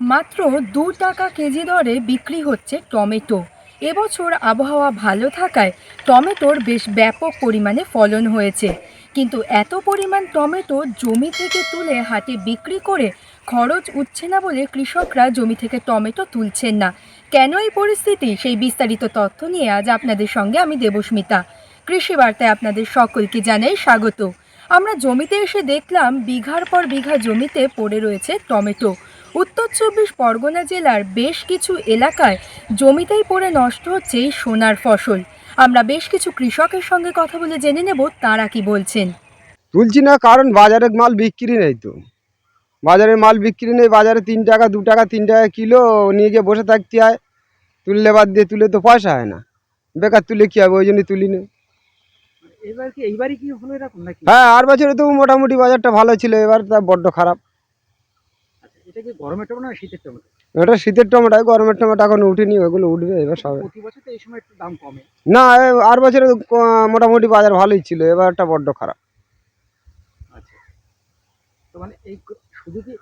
মাত্র দু টাকা কেজি দরে বিক্রি হচ্ছে টমেটো। এবছর আবহাওয়া ভালো থাকায় টমেটোর বেশ ব্যাপক পরিমাণে ফলন হয়েছে। কিন্তু এত পরিমাণ টমেটো জমি থেকে তুলে হাটে বিক্রি করে খরচ উঠছে না বলে কৃষকরা জমি থেকে টমেটো তুলছেন না। কেন এই পরিস্থিতি? সেই বিস্তারিত তথ্য নিয়ে আজ আপনাদের সঙ্গে আমি দেবস্মিতা। কৃষি বার্তায় আপনাদের সকলকে জানাই স্বাগত। আমরা জমিতে এসে দেখলাম বিঘার পর বিঘা জমিতে পড়ে রয়েছে টমেটো। উত্তর চব্বিশ পরগনা জেলার বেশ কিছু এলাকায় জমিতেই পড়ে নষ্ট হচ্ছে এই সোনার ফসল। আমরা বেশ কিছু কৃষকের সঙ্গে কথা বলে জেনে নেব তারা কি বলছেন। তুলছি না কারণ বাজারে মাল বিক্রি নেই তো। বাজারে মাল বিক্রি নেই বাজারে তিন টাকা দু টাকা তিন টাকা কিলো নিয়ে গিয়ে বসে থাকতে হয়। তুললে বাদ দিয়ে তুলে তো পয়সা হয় না। বেকার তুলে কী হবে ওই জন্যই তুলি না। এবার কি এইবারই কি হলো এরকম নাকি? হ্যাঁ আর বছরে তো মোটামুটি বাজারটা ভালো ছিল এবার তা বড্ড খারাপ। এটা কি গরমের টমেটো না শীতের টমেটো? ওটা শীতের টমেটো গরমের টমেটো এখন উঠেনি ওগুলো উঠবে এবার সবে। প্রতি বছর তো এই সময় একটু দাম কমে। না আর বছরে মোটামুটি বাজার ভালোই ছিল এবারটা বড্ড খারাপ। আচ্ছা। তো মানে এই শুধু কি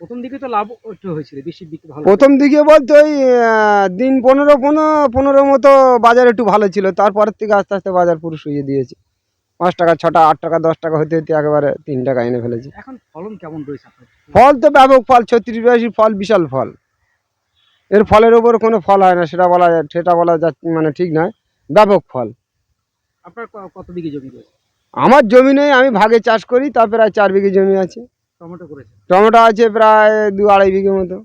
প্রথম দিকে তো লাভ একটু হয়েছিল বেশি বিক্রি ভালো প্রথম দিকে বলতে ওই দিন পনেরো পনেরো পনেরো মতো বাজার একটু ভালো ছিল তারপরের থেকে আস্তে আস্তে বাজার পুরো শুয়ে দিয়েছে। পাঁচ টাকা ছটা আট টাকা দশ টাকা হতে হতে একেবারে তিন টাকা এনে ফেলেছি। এখন ফলন কেমন রয়েছে ফল তো ব্যাপক ফল ছত্রিশ বিয়াশি ফল বিশাল ফল। এর ফলের ওপর কোনো ফল হয় না সেটা বলা যায় সেটা বলা যা মানে ঠিক নয়। ব্যাপক ফল। আপনার কত বিঘে জমি রয়েছে? আমার জমি নেই আমি ভাগে চাষ করি তার প্রায় চার বিঘে জমি আছে। টমেটো করেছে? টমেটো আছে প্রায় দু আড়াই বিঘে মতো।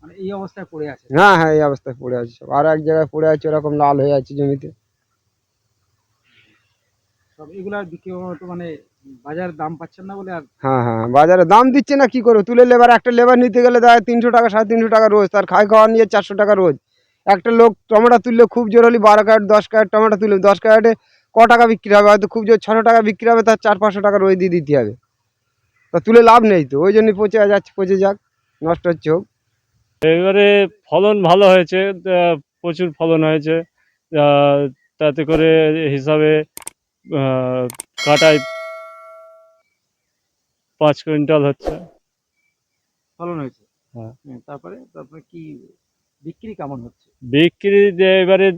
মানে এই অবস্থায় পড়ে আছে? হ্যাঁ হ্যাঁ এই অবস্থায় পড়ে আছে সব। আর এক জায়গায় পড়ে আছে ওরকম লাল হয়ে আছে জমিতে। সব এগুলার বিক্রি তো মানে বাজার দাম পাচ্ছেন না বলে আর হ্যাঁ হ্যাঁ বাজারে দাম দিচ্ছে না কি করব? তুলে লেবার একটা লেবার নিতে গেলে দেখা তিনশো টাকা সাড়ে তিনশো টাকা রোজ। তার খাই খাওয়া নিয়ে চারশো টাকা রোজ। একটা লোক টমেটো তুললে খুব জোর হলে বারো ক্যারেট দশ ক্যারেট টমেটো তুললে দশ ক্যারেটে ক টাকা বিক্রি হবে? হয়তো খুব জোর ছশো টাকা বিক্রি হবে তার চার পাঁচশো টাকা রোজ দিয়ে দিতে হবে। তা তুলে লাভ নেই তো ওই জন্যই পচে যাচ্ছে পচে যাক নষ্ট হচ্ছে হোক। এবারে ফলন ভালো হয়েছে তা প্রচুর ফলন হয়েছে তাতে করে হিসাবে কাটায় পাঁচ কুইন্টাল হচ্ছে। ফলন হয়েছে? হ্যাঁ। তারপরে তারপরে কি বিক্রি কেমন হচ্ছে? বিক্রি যে এবারে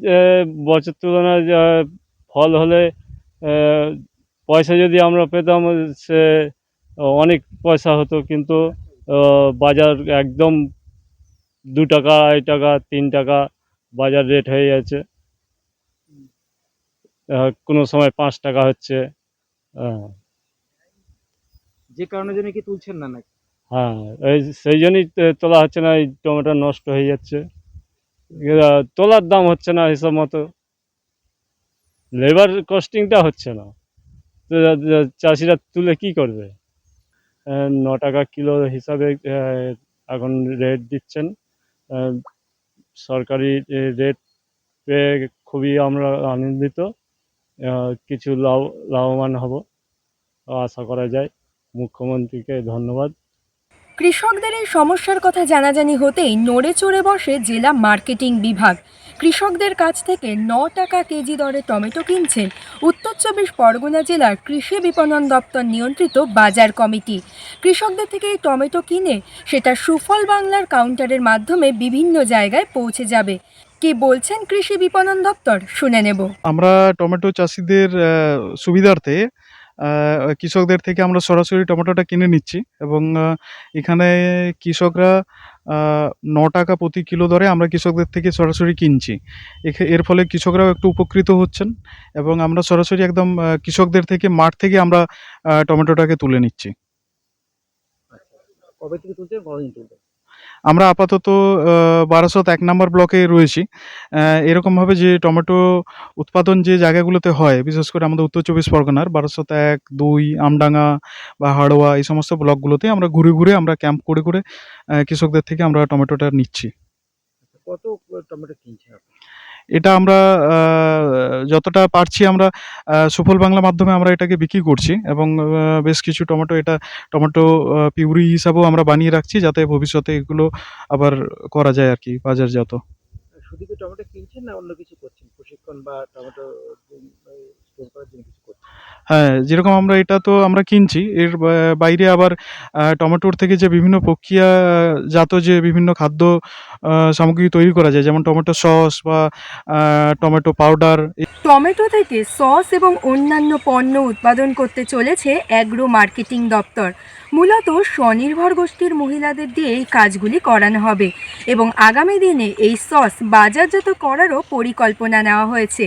বছর তুলনায় ফল হলে পয়সা যদি আমরা পেতাম সে অনেক পয়সা হতো কিন্তু বাজার একদম দু টাকা আড়াই টাকা তিন টাকা বাজার রেট হয়ে যাচ্ছে কোনো সময় পাঁচ টাকা হচ্ছে যে কারণে জন্য কি তুলছেন না নাকি? হ্যাঁ এই সেই জন্যই তোলা হচ্ছে না এই টমেটো নষ্ট হয়ে যাচ্ছে। তোলার দাম হচ্ছে না হিসাব মতো। লেবার কস্টিংটা হচ্ছে না। চাষিরা তুলে কি করবে? ন টাকা কিলো হিসাবে এখন রেট দিচ্ছেন। সরকারি রেট পেয়ে খুবই আমরা আনন্দিত। কিছু লাভ, লাভবান হব। আশা করা যায় মুখ্যমন্ত্রীকে ধন্যবাদ। কৃষকদের এই সমস্যার কথা জানাজানি হতেই নড়ে চড়ে বসে জেলা মার্কেটিং বিভাগ। কৃষকদের কাছ থেকে ন টাকা কেজি দরে টমেটো কিনছেন উত্তর চব্বিশ পরগনা জেলার কৃষি বিপণন দপ্তর নিয়ন্ত্রিত বাজার কমিটি। কৃষকদের থেকে এই টমেটো কিনে সেটা সুফল বাংলার কাউন্টারের মাধ্যমে বিভিন্ন জায়গায় পৌঁছে যাবে। কি বলছেন কৃষি বিপণন দপ্তর? শুনে নেব। আমরা টমেটো চাষিদের সুবিধার্থে কৃষকদের থেকে আমরা সরাসরি টমেটোটা কিনে নিচ্ছি এবং এখানে কৃষকরা ন টাকা প্রতি কিলো দরে আমরা কৃষকদের থেকে সরাসরি কিনছি। এখে- এর ফলে কৃষকরাও একটু উপকৃত হচ্ছেন এবং আমরা সরাসরি একদম কৃষকদের থেকে মাঠ থেকে আমরা টমেটোটাকে তুলে নিচ্ছি। কবে থেকে তুলছেন? কতদিন তুলবেন আমরা আপাতত বারাসত এক নম্বর ব্লকে রয়েছি। এরকমভাবে যে টমেটো উৎপাদন যে জায়গাগুলোতে হয়, বিশেষ করে আমাদের উত্তর চব্বিশ পরগনার, বারাসত এক, দুই, আমডাঙ্গা বা হাড়োয়া, এই সমস্ত ব্লকগুলোতে আমরা ঘুরে ঘুরে আমরা ক্যাম্প করে করে কৃষকদের থেকে আমরা টমেটোটা নিচ্ছি। কত টমেটো কিনছেন এটা আমরা যতটা পারছি আমরা সুফল বাংলা মাধ্যমে আমরা এটাকে বিক্রি করছি এবং বেশ কিছু টমেটো এটা, টমেটো পিউরি হিসাবেও আমরা বানিয়ে রাখছি যাতে ভবিষ্যতে এগুলো আবার করা যায় আর কি বাজার যত শুধু কি টমেটো কিনছেন না অন্য কিছু করছেন? প্রশিক্ষণ বা টমেটো স্টোর করার জন্য কিছু হ্যাঁ যেরকম আমরা এটা তো আমরা কিনছি, এর বাইরে আবার টমেটোর থেকে যে বিভিন্ন প্রক্রিয়াজাত যে বিভিন্ন খাদ্য সামগ্রী তৈরি করা যায়, যেমন টমেটো সস বা টমেটো পাউডার টমেটো থেকে সস এবং অন্যান্য পণ্য উৎপাদন করতে চলেছে অ্যাগ্রো মার্কেটিং দপ্তর। মূলত স্বনির্ভর গোষ্ঠীর মহিলাদের দিয়ে এই কাজগুলি করানো হবে এবং আগামী দিনে এই সস বাজারজাত করারও পরিকল্পনা নেওয়া হয়েছে।